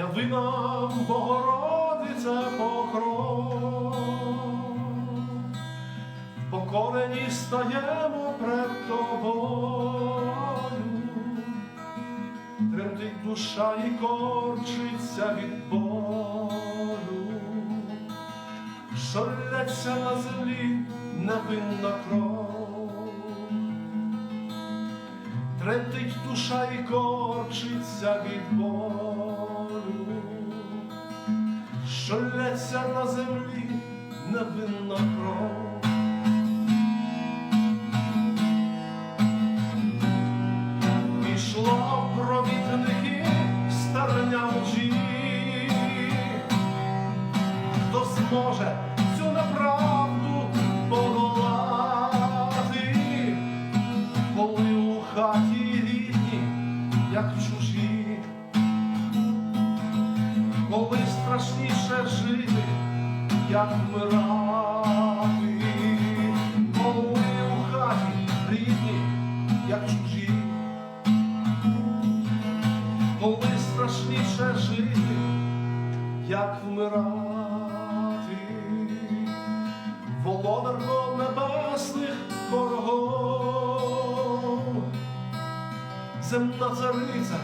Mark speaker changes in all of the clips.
Speaker 1: яви нам, Богородице, покров. Покорені стаємо пред тобою, тремтить душа і корчиться від болю, що лється на землі невинна кров. Тремтить душа і корчиться від болю, що лється на землі невинна кров. Пішло провідники старня мчі, хто зможе чужі, коли страшніше жити, як вмирати, коли у хаті рідні, як чужі. Коли страшніше жити, як вмирати, володарко земна цариця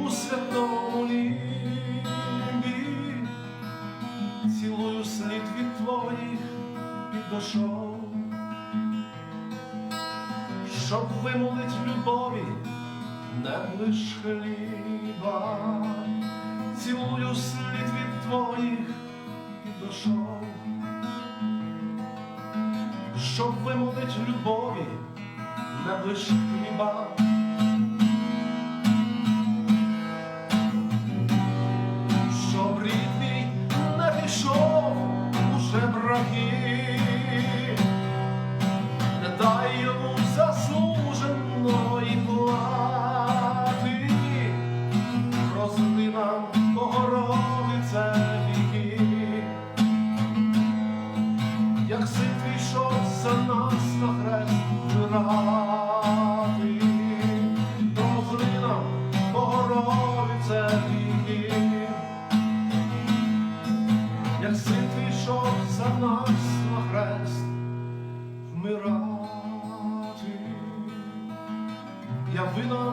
Speaker 1: у святому небі, цілую слід від твоїх підошов, щоб вимолить любові не лиш хліба, цілую слід від твоїх підошов, щоб вимолить любові, не лиш хліба, не дай йому.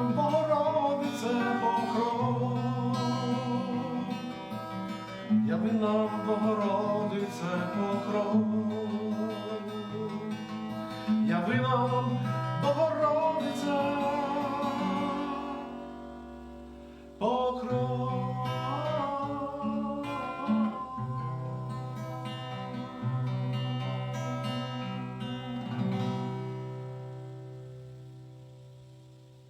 Speaker 1: нам Богородице покров, яви нам Богородице покров, яви нам Богородице.